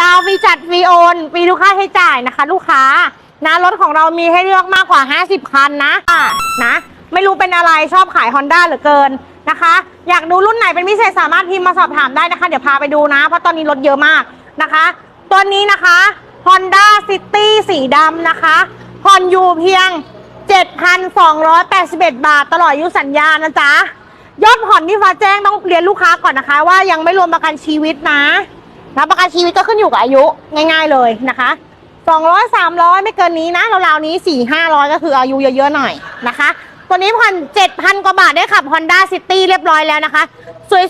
ดาวฟรีจัดฟรีโอนฟรีทุกค่าใช้จ่ายนะคะ ลูกค้านะรถของเรามีให้เลือกมากกว่า 50 คันนะอะนะไม่รู้เป็นอะไรชอบขาย Honda เหลือเกินนะคะ อยากดูรุ่นไหนเป็นพิเศษสามารถพิมพ์มาสอบถามได้นะคะ เดี๋ยวพาไปดูนะ เพราะตอนนี้รถเยอะมากนะคะตัวนี้นะคะ Honda City สีดำนะคะผ่อนอยู่เพียง 7,281 บาท ตลอดอายุสัญญานะจ๊ะยอดผ่อนที่ฟ้าแจ้งต้องเรียนลูกค้าก่อนนะคะ ว่ายังไม่รวมประกันชีวิตนะ นะประกันชีวิตก็ขึ้นอยู่กับอายุง่าย ๆเลยนะคะ200 300ไม่เกินนี้นะราวๆนี้4 500ก็คืออายุเยอะๆหน่อยนะคะ ตัวนี้ผ่อน7,000กว่าบาทได้ขับ Honda City เรียบร้อยแล้วนะคะ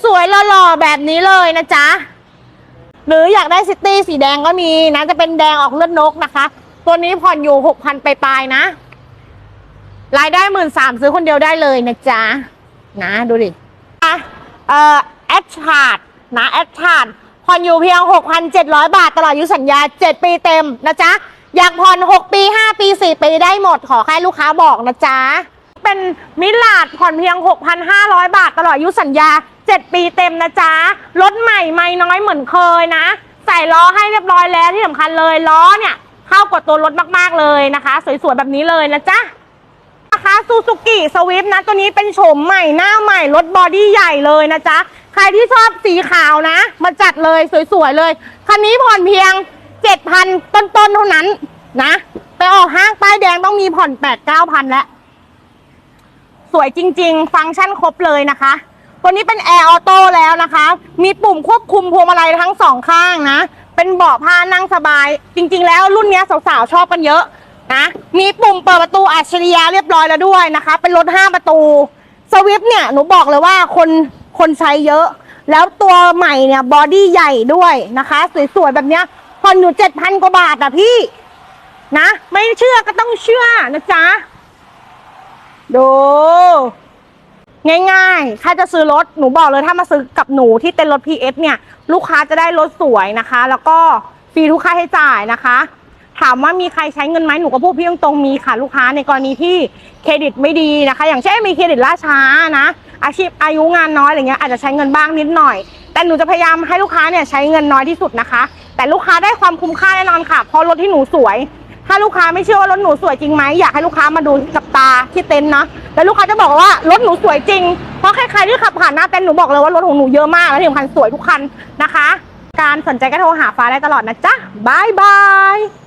สวยๆหล่อๆแบบนี้เลยนะจ๊ะ หรืออยากได้ซิตี้สีแดงก็มีนะจะเป็นแดงออกเลือดนกนะคะ ตัวนี้ผ่อนอยู่6,000ไปลายๆนะรายได้หมื่นสามซื้อคนเดียวได้เลยนะจ๊ะนะดูดิอะเอ่อแอดชาร์ดนะแอดชาร์ด ผ่อนอยู่เพียง 6,700 บาทตลอดอายุสัญญา 7 ปีเต็มนะจ๊ะ อยากผ่อน 6 ปี 5 ปี 4 ปีได้หมดขอแค่ลูกค้าบอกนะจ๊ะ เป็นมิลาดผ่อนเพียง 6,500 บาทตลอดอายุสัญญา 7 ปีเต็มนะจ๊ะ รถใหม่ไม่น้อยเหมือนเคยนะ ใส่ล้อให้เรียบร้อยแล้วที่สำคัญเลยล้อเนี่ย เข้ากับตัวรถมากๆเลยนะคะ สวยๆแบบนี้เลยนะจ๊ะนะคะ ซูซูกิสวิฟนะตัวนี้เป็นโฉมใหม่หน้าใหม่รถบอดี้ใหญ่เลยนะจ๊ะ ใครที่ชอบสีขาวนะ มาจัดเลยสวยๆเลย คันนี้ผ่อนเพียง 7,000 ต้นๆเท่านั้นนะ ไปออกห้างป้ายแดงต้องมีผ่อน 8-9,000 แล้ว สวยจริง ๆ ฟังก์ชันครบเลยนะคะตัวนี้เป็นแอร์ออโต้แล้วนะคะ มีปุ่มควบคุมพวงมาลัยทั้งสองข้างนะ เป็นเบาะผ้านั่งสบาย จริง ๆ แล้วรุ่นนี้สาวๆชอบกันเยอะ นะมีปุ่มเปิดประตูอัจฉริยะเรียบร้อยแล้วด้วยนะคะ เป็นรถห้าประตูสวิฟเนี่ยหนูบอกเลยว่าคนคนใช้เยอะ แล้วตัวใหม่เนี่ยบอดี้ใหญ่ด้วยนะคะ สวยๆแบบเนี้ยผ่อนอยู่เจ็ดพันกว่าบาทอะพี่ นะ ไม่เชื่อก็ต้องเชื่อนะจ๊ะ ดู ง่ายๆ ถ้าจะซื้อรถ หนูบอกเลยถ้ามาซื้อกับหนูที่เต็นรถ PS เนี่ย ลูกค้าจะได้รถสวยนะคะ แล้วก็ฟรีทุกค่าใช้จ่ายนะคะ ถามว่ามีใครใช้เงินไหมหนูก็พูดพี่ตรงๆมีค่ะลูกค้าในกรณีที่เครดิตไม่ดีนะคะ อย่างเช่นมีเครดิตล่าช้านะ อาชีพอายุงานน้อยอะไรเงี้ยอาจจะใช้เงินบ้างนิดหน่อย แต่หนูจะพยายามให้ลูกค้าเนี่ยใช้เงินน้อยที่สุดนะคะ แต่ลูกค้าได้ความคุ้มค่าแน่นอนค่ะเพราะรถที่หนูสวย ถ้าลูกค้าไม่เชื่อว่ารถหนูสวยจริงไหมอยากให้ลูกค้ามาดูกับตาที่เต็นท์นะแล้วลูกค้าจะบอกว่ารถหนูสวยจริง เพราะใครๆที่ขับผ่านหน้าเต็นท์หนูบอกเลยว่ารถของหนูเยอะมากและที่สำคัญสวยทุกคันนะคะ การสนใจก็โทรหาฟ้าได้ตลอดนะจ๊ะบายบาย